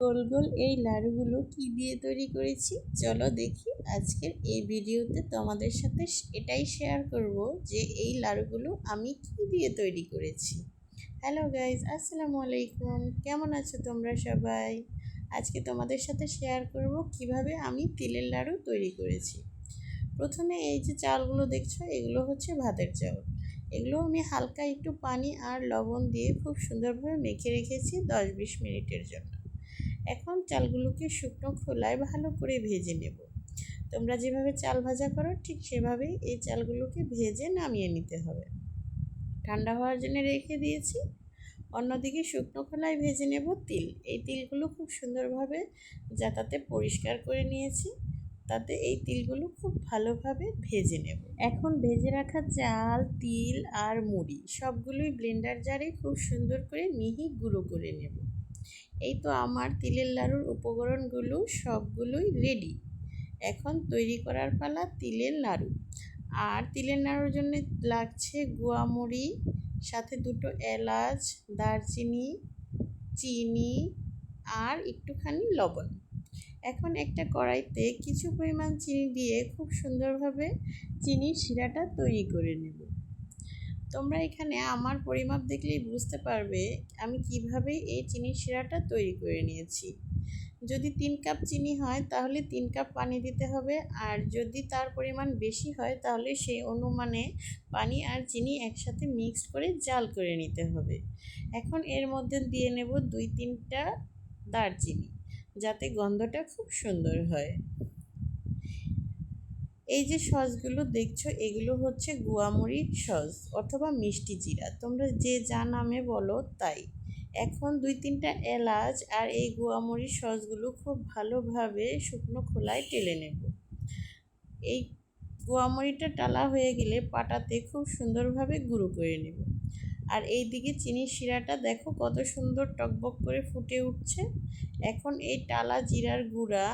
গোল গোল এই লাড়ুগুলো কি দিয়ে তৈরি করেছি? চলো দেখি আজকের এই ভিডিওতে তোমাদের সাথে এটাই শেয়ার করব যে এই লাড়ুগুলো আমি কি দিয়ে তৈরি করেছি। হ্যালো গাইজ আসসালামু আলাইকুম। কেমন আছো তোমরা সবাই? আজকে তোমাদের সাথে শেয়ার করব কীভাবে আমি তিলের লাড়ু তৈরি করেছি। প্রথমে এই যে চালগুলো দেখছ, এগুলো হচ্ছে ভাতের চাল। এগুলো আমি হালকা একটু পানি আর লবণ দিয়ে খুব সুন্দরভাবে মেখে রেখেছি দশ বিশ মিনিটের জন্য। এখন চালগুলোকে শুকনো খোলায় ভালো করে ভেজে নেব। তোমরা যেভাবে চাল ভাজা করো, ঠিক সেভাবেই এই চালগুলোকে ভেজে নামিয়ে নিতে হবে। ঠান্ডা হওয়ার জন্য রেখে দিয়েছি। অন্যদিকে শুকনো খোলায় ভেজে নেব তিল। এই তিলগুলো খুব সুন্দরভাবে যাতাতে পরিষ্কার করে নিয়েছি। তাতে এই তিলগুলো খুব ভালোভাবে ভেজে নেব। এখন ভেজে রাখা চাল, তিল আর মুড়ি সবগুলোই ব্লেন্ডার জারে খুব সুন্দর করে মিহি গুঁড়ো করে নেব। এই তো আমার তিলের লাড়ুর উপকরণগুলো সবগুলোই রেডি এখন তৈরি করার পালা তিলের লাড়ু। আর তিলের নাড়ুর জন্য লাগছে গুয়ামুড়ি সাথে দুটো এলাচ, দারচিনি, চিনি আর একটুখানি লবণ। এখন একটা কড়াইতে কিছু পরিমাণ চিনি দিয়ে খুব সুন্দরভাবে চিনির শিরাটা তৈরি করে নেব। তোমরা এখানে আমার পরিমাপ দেখলেই বুঝতে পারবে আমি কীভাবে এই চিনির শিরাটা তৈরি করে নিয়েছি। যদি তিন কাপ চিনি হয় তাহলে তিন কাপ পানি দিতে হবে আর যদি তার পরিমাণ বেশি হয় তাহলে সেই অনুমানে পানি আর চিনি একসাথে মিক্সড করে জাল করে নিতে হবে। এখন এর মধ্যে দিয়ে নেব দুই তিনটা দারচিনি যাতে গন্ধটা খুব সুন্দর হয়। এই যে সসগুলো দেখছ, এগুলো হচ্ছে গুয়ামরির সস অথবা মিষ্টি জিরা। তোমরা যে যা নামে বলো তাই। এখন দুই তিনটা এলাচ আর এই গুয়ামরির সসগুলো খুব ভালোভাবে শুকনো খোলায় টেলে নেব। এই গুয়ামরিটা টালা হয়ে গেলে পাটাতে খুব সুন্দরভাবে গুঁড়ো করে নেব। আর এই দিকে চিনির শিরাটা দেখো কত সুন্দর টকবক করে ফুটে উঠছে। এখন এই টালা জিরার গুঁড়া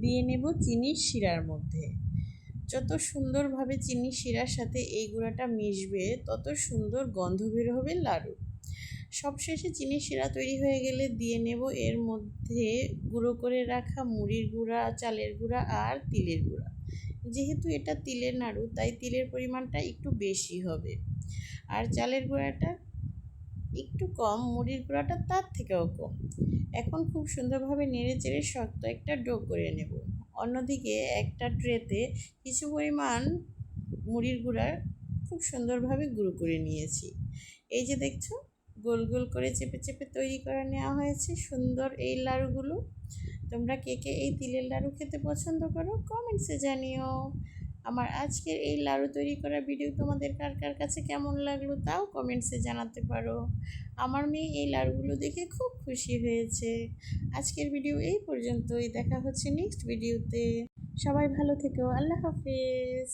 দিয়ে নেব চিনির শিরার মধ্যে। যত সুন্দরভাবে চিনি, শিরার সাথে এই গুঁড়াটা মিশবে, তত সুন্দর গন্ধ বের হবে লাড়ু। সবশেষে চিনি, শিরা তৈরি হয়ে গেলে দিয়ে নেব এর মধ্যে গুঁড়ো করে রাখা মুড়ির গুঁড়া, চালের গুঁড়া আর তিলের গুঁড়া। যেহেতু এটা তিলের নাড়ু, তাই তিলের পরিমাণটা একটু বেশি হবে। আর চালের গুঁড়াটা একটু কম, মুড়ির গুঁড়াটা তার থেকেও কম। এখন খুব সুন্দরভাবে নেড়ে চেড়ে শক্ত একটা ডো করে নেব। অন্যদিকে একটা ট্রেতে কিছু পরিমাণ মুড়ির গুঁড়া খুব সুন্দরভাবে গুঁড়ো করে নিয়েছি। এই যে দেখছ, গোল গোল করে চেপে চেপে তৈরি করে নেওয়া হয়েছে। সুন্দর এই লাড়ুগুলো। তোমরা কে কে এই তিলের লাড়ু খেতে পছন্দ করো, কমেন্টসে জানিও। আমার আজকের এই লাড়ু তৈরি করা ভিডিও তোমাদের কার কার কাছে কেমন লাগল তাও কমেন্টসে জানাতে পারো। আমার মেয়ে এই লাড়ুগুলো দেখে খুব খুশি হয়েছে। আজকের ভিডিও এই পর্যন্তই। দেখা হচ্ছে নেক্সট ভিডিওতে সবাই ভালো থেকো। আল্লাহ হাফিজ।